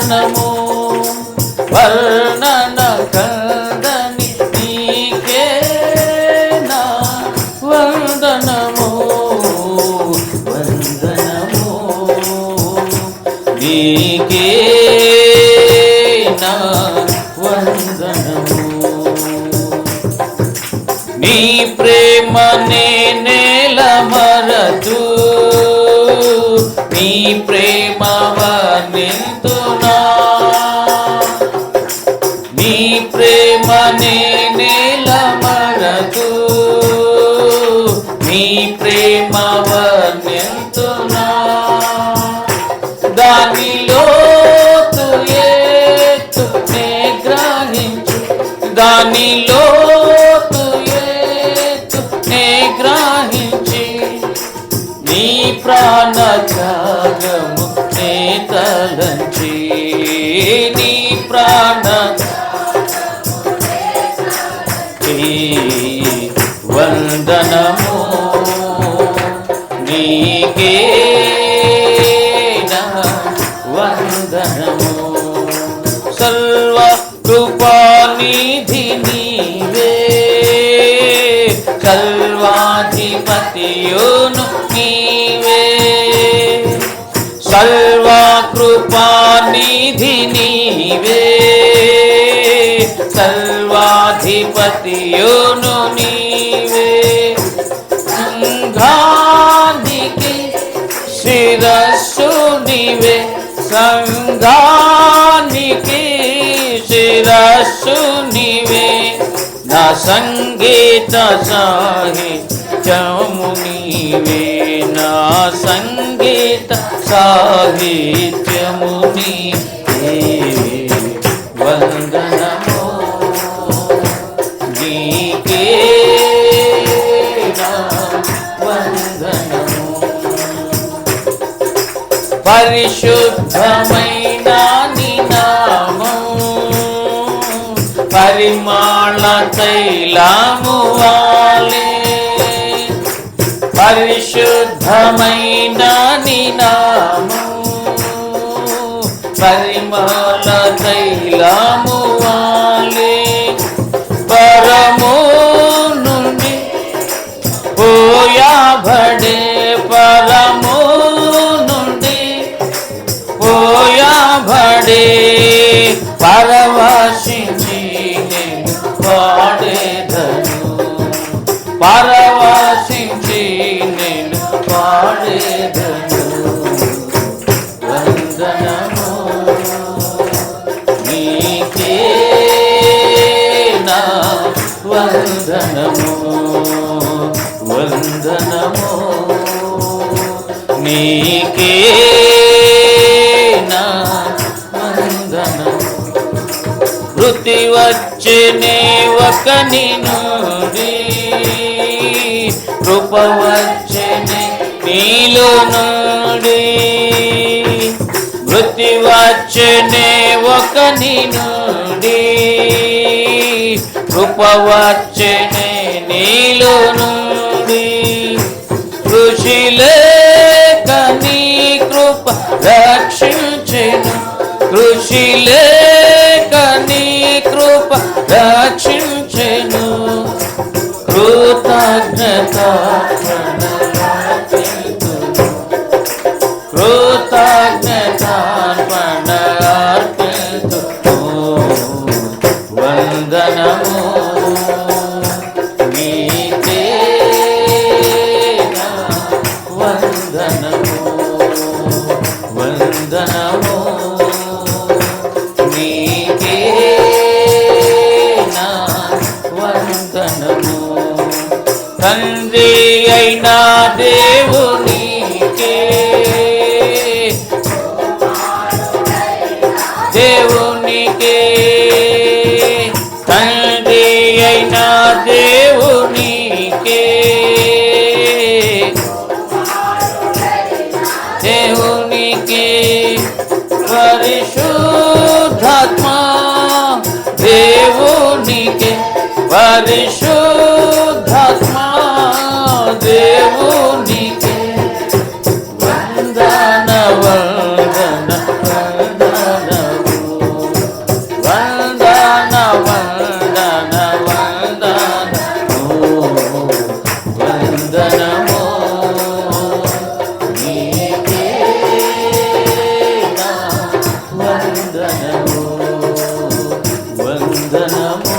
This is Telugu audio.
వందనము వర్ణన కందని నీకే నా వందనము వందనము. నీకే నా వందనము. నీ ప్రేమ నేల మరదు నీ ప్రేమ వర్ణింతునా ప్రేమ నీ ప్రేమ వర్ణింతునా దానిలో ఏతు గ్రహించు. దానిలో ఏతు గ్రహించి. నీ ప్రాణ త్యాగము నే తలంచి. వందనము నీకే వందనము. సల్వ కృపానిధి నీవే. సర్వాధిపతియును నీవే. సర్వ కృపానిధి నీవే. సర్వాధిపతియును నీవే. సంఘానికి శిరస్సు నీవే. నా సంగీత సాహిత్యము నీవే. నా సంగీత సాహిత్యము నీవే. వందనము పరిశుద్ధమైన నినామం పరిమాణ తైలము వాలే. పరిశుద్ధమైన నినామం పరి వందనము వందనము నీకే నా వందనము. వృత్తి వచ్చేనే ఒక నుండి కృప వచ్చేనే నీలో నుండి. వృత్తి వచ్చేనే ఒక నుండి కృపవచ్చని నీలో నుండి కృషి లేక నీ కృప రక్షించెను. కృషి లేక నీ కృప రక్షించెను. కృతజ్ఞత దేవునికే దేవునికే తండ్రి అయినా దేవునికే దేవునికి పరిశుద్ధాత్మా దేవునికి పరిశుద్ధాత్మా దేవునికి ವಂದನಮ